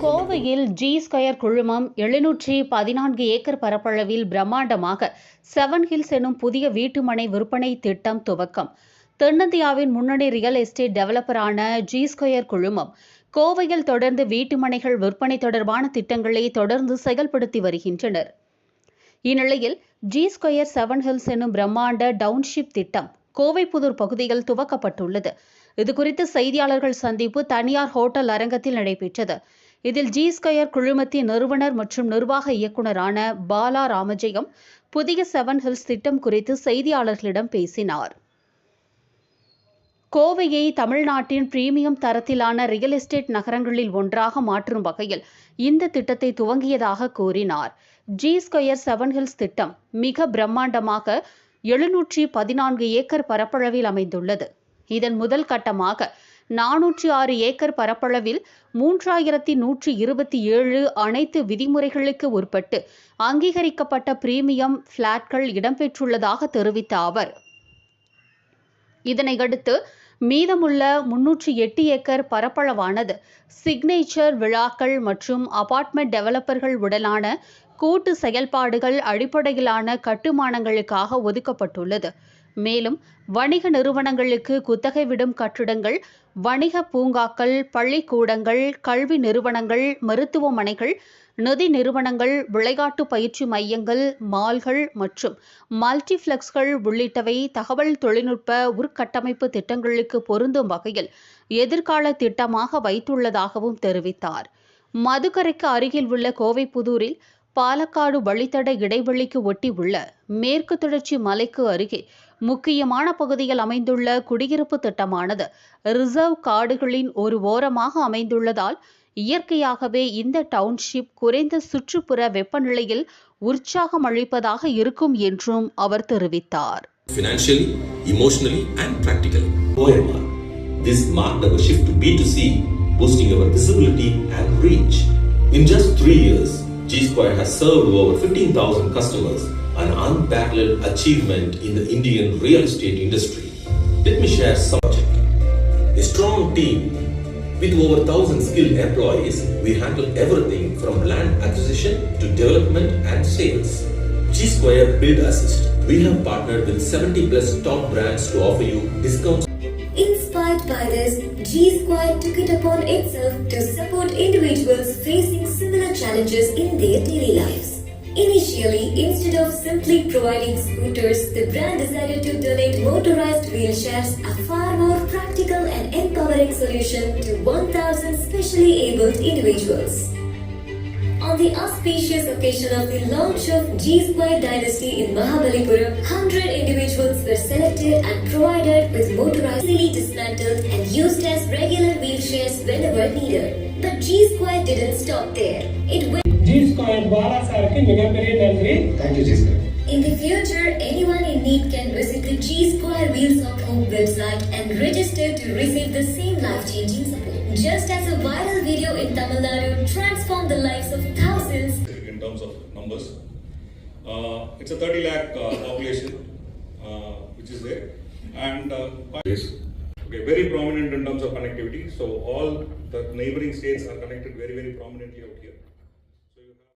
கோவையில் G square குழுமம் எழுநூற்றி பதினான்கு ஏக்கர் பரப்பளவில் பிரம்மாண்டமாக செவன் ஹில்ஸ் எனும் புதிய வீட்டுமனை விற்பனை திட்டம் துவக்கம். தென்னிந்தியாவின் முன்னணி ரியல் எஸ்டேட் டெவலப்பரான ஜி ஸ்கொயர் குழுமம் கோவையில் தொடர்ந்து வீட்டுமனைகள் விற்பனை தொடர்பான திட்டங்களை தொடர்ந்து செயல்படுத்தி வருகின்றனர். இந்நிலையில் ஜி ஸ்கொயர் செவன் ஹில்ஸ் எனும் பிரம்மாண்ட டவுன்ஷிப் திட்டம் கோவை புதூர் பகுதியில் துவக்கப்பட்டுள்ளது. இதுகுறித்து செய்தியாளர்கள் சந்திப்பு தனியார் ஹோட்டல் அரங்கத்தில் நடைபெற்றது. இதில் ஜி ஸ்கொயர் குழுமத்தின் நிறுவனர் மற்றும் நிர்வாக இயக்குனரான பாலா ராமஜெயம் புதிய செவன் ஹில்ஸ் திட்டம் குறித்து செய்தியாளர்களிடம் பேசினார். கோவையை தமிழ்நாட்டின் பிரீமியம் தரத்திலான ரியல் எஸ்டேட் நகரங்களில் ஒன்றாக மாற்றும் வகையில் இந்த திட்டத்தை துவங்கியதாக கூறினார். ஜி ஸ்கொயர் செவன் ஹில்ஸ் திட்டம் மிக பிரம்மாண்டமாக எழுநூற்றி பதினான்கு ஏக்கர் பரப்பளவில் அமைந்துள்ளது. இதன் முதல் கட்டமாக நானூற்றி ஆறு ஏக்கர் பரப்பளவில் மூன்றாயிரத்தி நூற்றி இருபத்தி ஏழு அனைத்து விதிமுறைகளுக்கு உட்பட்டு அங்கீகரிக்கப்பட்ட பிரீமியம் பிளாட்கள் இடம்பெற்றுள்ளதாக தெரிவித்த அவர். இதனையடுத்து மீதமுள்ள முன்னூற்றி எட்டு ஏக்கர் பரப்பளவானது சிக்னேச்சர் விழாக்கள் மற்றும் அபார்ட்மெண்ட் டெவலப்பர்கள் உடனான கூட்டு செயல்பாடுகள் அடிப்படையிலான கட்டுமானங்களுக்காக ஒதுக்கப்பட்டுள்ளது. மேலும் வணிக நிறுவனங்களுக்கு குத்தகை விடும் கட்டிடங்கள் வணிக பூங்காக்கள் பள்ளிக்கூடங்கள் கல்வி நிறுவனங்கள் மருத்துவமனைகள் நிதி நிறுவனங்கள் விளையாட்டு பயிற்சி மையங்கள் மால்கள் மற்றும் மல்டிஃப்ளெக்ஸ்கள் உள்ளிட்டவை தகவல் தொழில்நுட்ப உட்கட்டமைப்பு திட்டங்களுக்கு பொருந்தும் வகையில் எதிர்கால திட்டமாக வைத்துள்ளதாகவும் தெரிவித்தார். மதுக்கரைக்கு அருகில் உள்ள கோவைப்புதூரில் பாலக்காடு வழித்தட இடைவெளிக்கு ஒட்டி உள்ள மேற்கு தொடர்ச்சி மலைக்கு அருகே முக்கியமான பகுதியில் அமைந்துள்ள குடியிருப்பு திட்டமானது ரிசர்வ் காடுகளின் ஒரு ஓரமாக அமைந்துள்ளதால் இயற்கையாகவே இந்த டவுன்ஷிப் குறைந்த சுற்றுப்புற வெப்பநிலையில் உற்சாகம் அளிப்பதாக இருக்கும் என்றும் அவர் தெரிவித்தார் financially, emotionally, and practically. Oh, This marked our shift to B2C, boosting our visibility and reach. In just three years, Square has served over 15,000 customers, an unparalleled achievement in the Indian real estate industry. Let me share some. A strong team with over 1,000 skilled employees, we handle everything from land acquisition to development and sales. G Square Build Assist. We have partnered with 70 plus top brands to offer you discounts Inspired by this, G Square took it upon itself to support individuals facing similar challenges in their daily lives. Initially, instead of simply providing scooters, the brand decided to donate motorized wheelchairs, a far more practical and empowering solution to 1,000 specially abled individuals on the auspicious occasion of the launch of Jismai dynasty in Mahabalipuram, 100 individuals were selected and provided with motorized, easily dismantled and used as regular wheelchairs whenever needed. But G-Square didn't stop there. It went G-Square Thank you, G-Square. In the future, anyone in need can visit the G-Square Wheels of Hope website and register to receive the same life-changing support. Just as a viral video in Tamil Nadu transformed the lives of thousands, in terms of numbers. Uh, it's a 30 lakh uh, population uh, which is there and uh, okay, very prominent in terms of connectivity. So all the neighboring states are connected very very prominently out here.